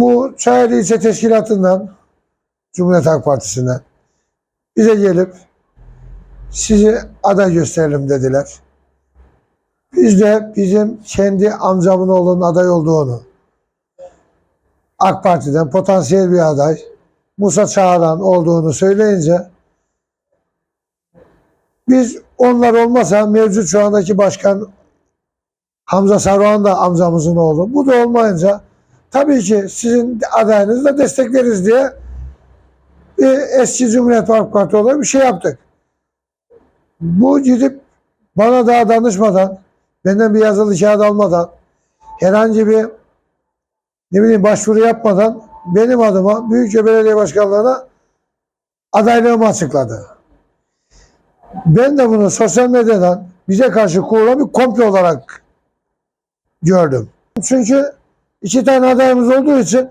Bu Çayeli İlçe Teşkilatı'ndan Cumhuriyet Halk Partisi'nden bize gelip sizi aday gösterelim dediler. Biz de bizim kendi amcamın oğlunun aday olduğunu AK Parti'den potansiyel bir aday Musa Çağaran olduğunu söyleyince biz onlar olmasa mevcut şu andaki başkan Hamza Saruhan da amcamızın oğlu. Bu da olmayınca tabii ki sizin adayınızı da destekleriz diye bir eski Cumhuriyet Halk Partisi olarak bir şey yaptık. Bu gidip bana daha danışmadan, benden bir yazılı kağıt almadan, herhangi bir ne bileyim başvuru yapmadan benim adıma Büyükşehir Belediye Başkanlığı'na adaylığımı açıkladı. Ben de bunu sosyal medyadan bize karşı kurulan bir komplo olarak gördüm. Çünkü iki tane adayımız olduğu için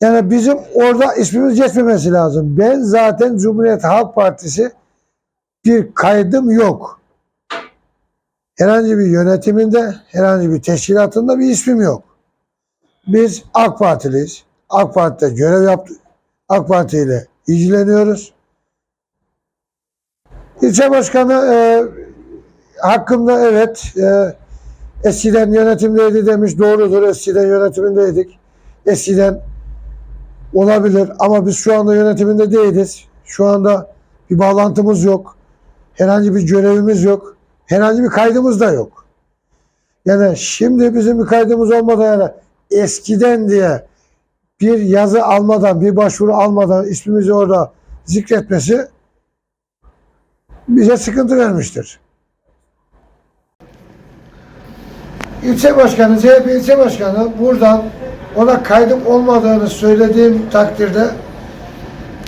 yani bizim orada ismimiz geçmemesi lazım. Ben zaten Cumhuriyet Halk Partisi bir kaydım yok. Herhangi bir yönetiminde, herhangi bir teşkilatında bir ismim yok. Biz AK Partiliyiz. AK Parti'de görev yaptık. AK Parti ile ilgileniyoruz. İlçe başkanı e, hakkında evet e, eskiden yönetimdeydi demiş. Doğrudur eskiden yönetimindeydik. Eskiden olabilir ama biz şu anda yönetiminde değiliz. Şu anda bir bağlantımız yok. Herhangi bir görevimiz yok. Herhangi bir kaydımız da yok. Yani şimdi bizim bir kaydımız olmadan yani eskiden diye bir yazı almadan, bir başvuru almadan ismimizi orada zikretmesi bize sıkıntı vermiştir. İlçe başkanı, CHP ilçe başkanı buradan ona kaydım olmadığını söylediğim takdirde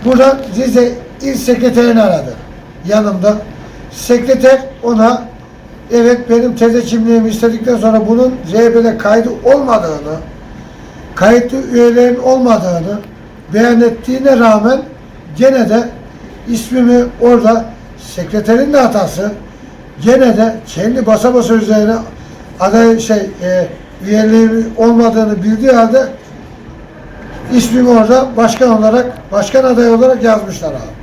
buradan Rize İl Sekreterini aradı yanımda. Sekreter ona evet benim teze kimliğimi istedikten sonra bunun CHP'de kaydı olmadığını, kayıtlı üyelerin olmadığını beyan ettiğine rağmen gene de ismimi orada sekreterin de hatası gene de kendi basa basa üzerine aday şey e, üyeliği olmadığını bildiği halde ismimi orada başkan olarak başkan adayı olarak yazmışlar abi.